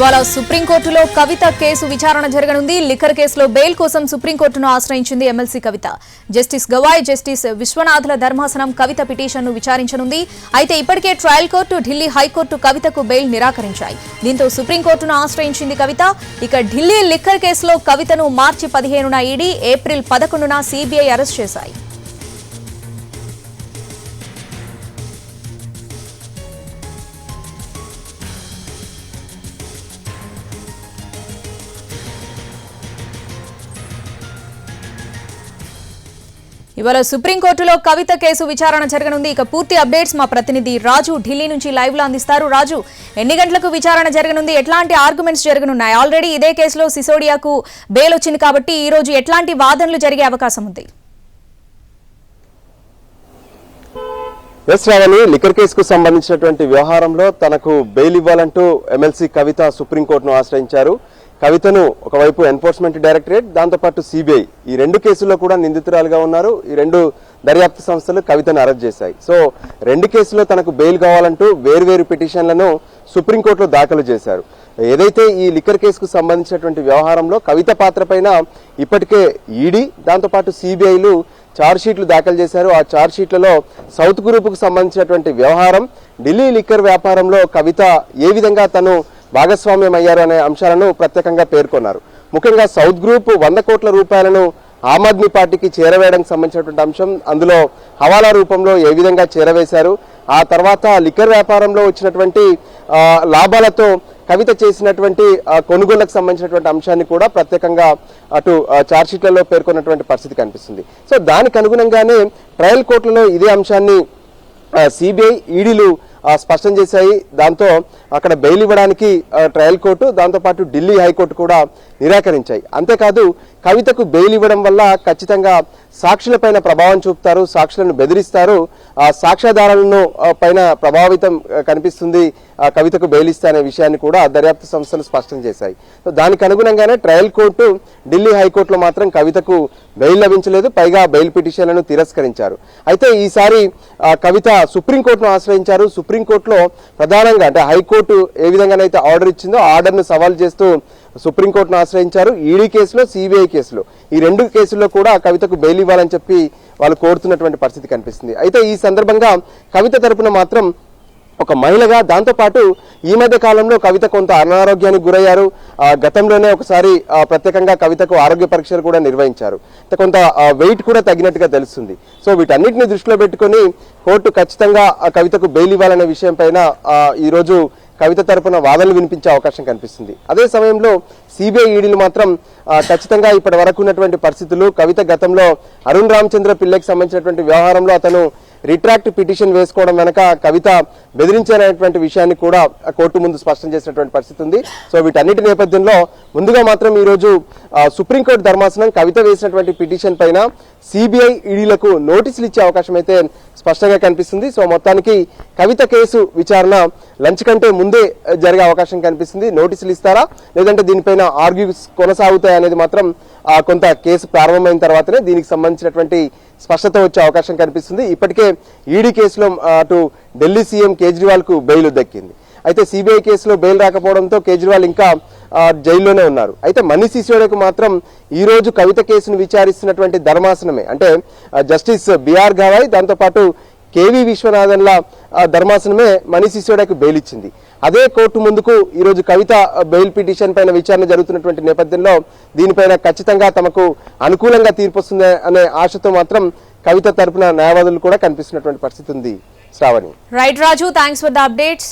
ఇవాళ సుప్రీంకోర్టులో కవిత కేసు విచారణ జరగనుంది. లిక్కర్ కేసులో బెయిల్ కోసం సుప్రీంకోర్టును ఆశ్రయించింది MLC Kavitha. Justice Gavai justice Vishwanathula ధర్మాసనం కవిత పిటిషన్ను విచారించనుంది. అయితే ఇప్పటికే trial court Delhi high court కవితకు బెయిల్ నిరాకరించాయి. దీంతో సుప్రీంకోర్టును ఆశ్రయించింది కవిత. ఇక ఢిల్లీ లిక్కర్ కేసులో కవితను మార్చి పదిహేనున ఈడీ ఏప్రిల్ పదకొండున సీబీఐ అరెస్ట్ చేశాయి. ఇవాళ సుప్రీంకోర్టులో కవిత కేసు విచారణ జరగనుంది. ఇక పూర్తి అప్డేట్స్ మా ప్రతినిధి రాజు ఢిల్లీ నుంచి లైవ్లో అందిస్తారు. రాజు ఎన్ని గంటలకు విచారణ జరగనుంది? ఎట్లాంటి ఆర్గ్యుమెంట్స్ జరగనున్నాయి? ఆల్రెడీ ఇదే కేసులో సిసోడియాకు బెయిల్ వచ్చింది కాబట్టి ఈ రోజు ఎట్లాంటి వాదనలు జరిగే అవకాశం ఉంది? ఎస్ రావణి లిక్కర్ కేసుకు సంబంధించినటువంటి వ్యవహారంలో తనకు బెయిల్ ఇవ్వాలంటూ ఎమ్మెల్సీ కవిత సుప్రీంకోర్టును ఆశ్రయించారు. కవితను ఒకవైపు ఎన్ఫోర్స్మెంట్ డైరెక్టరేట్ దాంతోపాటు సిబిఐ. ఈ రెండు కేసుల్లో కూడా నిందితురాలుగా ఉన్నారు. ఈ రెండు దర్యాప్తు సంస్థలు కవితను అరెస్ట్ చేశాయి. సో రెండు కేసుల్లో తనకు బెయిల్ కావాలంటూ వేర్వేరు పిటిషన్లను సుప్రీంకోర్టులో దాఖలు చేశారు. ఏదైతే ఈ లిక్కర్ కేసుకు సంబంధించినటువంటి వ్యవహారంలో కవిత పాత్ర పైన ఇప్పటికే ఈడీ దాంతోపాటు సిబిఐలు షీట్లు దాఖలు చేశారు. ఆ చార్జ్ షీట్లలో సౌత్ గ్రూపుకు సంబంధించినటువంటి వ్యవహారం ఢిల్లీ లిక్కర్ వ్యాపారంలో కవిత ఏ విధంగా తను భాగస్వామ్యం అయ్యారు అనే అంశాలను ప్రత్యేకంగా పేర్కొన్నారు. ముఖ్యంగా సౌత్ గ్రూప్ వంద కోట్ల రూపాయలను ఆమ్ ఆద్మీ పార్టీకి చేరవేయడానికి సంబంధించినటువంటి అంశం. అందులో హవాలా రూపంలో ఏ విధంగా చేరవేశారు. ఆ తర్వాత లిక్కర్ వ్యాపారంలో వచ్చినటువంటి లాభాలతో కవిత చేసినటువంటి కొనుగోళ్ళకు సంబంధించినటువంటి అంశాన్ని కూడా ప్రత్యేకంగా అటు చార్జ్షీట్లలో పేర్కొన్నటువంటి పరిస్థితి కనిపిస్తుంది. సో దానికి అనుగుణంగానే ట్రయల్ కోర్టులలో ఇదే అంశాన్ని సిబిఐ ఈడీలు స్పష్టం చేశాయి. దాంతో అక్కడ బెయిల్ ఇవ్వడానికి ట్రయల్ కోర్టు దాంతోపాటు ఢిల్లీ హైకోర్టు కూడా నిరాకరించాయి. అంతేకాదు కవితకు బెయిల్ ఇవ్వడం వల్ల ఖచ్చితంగా సాక్షులపైన ప్రభావం చూపుతారు సాక్షులను బెదిరిస్తారు. సాక్ష్యాధారాలను పైన ప్రభావితం కనిపిస్తుంది ఆ కవితకు బెయిల్ అనే విషయాన్ని కూడా దర్యాప్తు సంస్థలు స్పష్టం చేశాయి. సో దానికి అనుగుణంగానే ట్రయల్ కోర్టు ఢిల్లీ హైకోర్టులో మాత్రం కవితకు బెయిల్ లభించలేదు పైగా బెయిల్ పిటిషన్లను తిరస్కరించారు. అయితే ఈసారి కవిత సుప్రీంకోర్టును ఆశ్రయించారు. సుప్రీంకోర్టులో ప్రధానంగా అంటే హైకోర్టు ఏ విధంగానైతే ఆర్డర్ ఇచ్చిందో ఆర్డర్ను సవాల్ చేస్తూ సుప్రీంకోర్టును ఆశ్రయించారు ఈడీ కేసులో సిబిఐ కేసులో. ఈ రెండు కేసుల్లో కూడా కవితకు బెయిల్ ఇవ్వాలని చెప్పి వాళ్ళు కోరుతున్నటువంటి పరిస్థితి కనిపిస్తుంది. అయితే ఈ సందర్భంగా కవిత తరపున మాత్రం ఒక మహిళగా దాంతోపాటు ఈ మధ్య కాలంలో కవిత కొంత అనారోగ్యానికి గురయ్యారు. ఆ, గతంలోనే ఒకసారి ప్రత్యేకంగా కవితకు ఆరోగ్య పరీక్షలు కూడా నిర్వహించారు. కొంత వెయిట్ కూడా తగ్గినట్టుగా తెలుస్తుంది. సో వీటన్నిటిని దృష్టిలో పెట్టుకొని కోర్టు ఖచ్చితంగా ఆ కవితకు బెయిల్ ఇవ్వాలనే విషయం పైన ఈరోజు కవిత తరపున వాదనలు వినిపించే అవకాశం కనిపిస్తుంది. అదే సమయంలో సిబిఐ ఈడీలు మాత్రం ఖచ్చితంగా ఇప్పటి వరకు ఉన్నటువంటి పరిస్థితులు కవిత గతంలో అరుణ్ రామచంద్ర పిల్లకి సంబంధించినటువంటి వ్యవహారంలో అతను రిట్రాక్ట్ పిటిషన్ వేసుకోవడం వెనక కవిత బెదిరించారనేటువంటి విషయాన్ని కూడా కోర్టు ముందు స్పష్టం చేసినటువంటి పరిస్థితి ఉంది. సో వీటన్నిటి నేపథ్యంలో ముందుగా మాత్రం ఈరోజు సుప్రీంకోర్టు ధర్మాసనం కవిత వేసినటువంటి పిటిషన్ పైన సిబిఐ ఈడీలకు నోటీసులు ఇచ్చే అవకాశం అయితే స్పష్టంగా కనిపిస్తుంది. సో మొత్తానికి కవిత కేసు విచారణ లంచ్ కంటే ముందే జరిగే అవకాశం కనిపిస్తుంది. నోటీసులు ఇస్తారా? లేదంటే దీనిపైన ఆర్గ్యూస్ కొనసాగుతాయి అనేది మాత్రం కొంత కేసు ప్రారంభమైన తర్వాతనే దీనికి సంబంధించినటువంటి స్పష్టత వచ్చే అవకాశం కనిపిస్తుంది. ఇప్పటికే ఈడీ కేసులో అటు ఢిల్లీ సీఎం కేజ్రీవాల్కు బెయిల్ దక్కింది. అయితే సిబిఐ కేసులో బెయిల్ రాకపోవడంతో కేజ్రీవాల్ ఇంకా జైల్లోనే ఉన్నారు. అయితే మనీష్ సిసోడియాకు మాత్రం ఈ రోజు కవిత కేసును విచారిస్తున్నటువంటి ధర్మాసనమే. అంటే జస్టిస్ బిఆర్ గవాయ్ దాంతోపాటు కేవీ విశ్వనాథన్ల ధర్మాసనమే మనీష్ సిసోడియాకు బెయిల్ ఇచ్చింది. అదే కోర్టు ముందుకు ఈరోజు కవిత బెయిల్ పిటిషన్ పైన విచారణ జరుగుతున్నటువంటి నేపథ్యంలో దీనిపైన ఖచ్చితంగా తమకు అనుకూలంగా తీర్పు వస్తుంది అనే ఆశతో మాత్రం కవిత తరపున న్యాయవాదులు కూడా కనిపిస్తున్నటువంటి పరిస్థితి ఉంది. Sravani. Right Raju thanks for the updates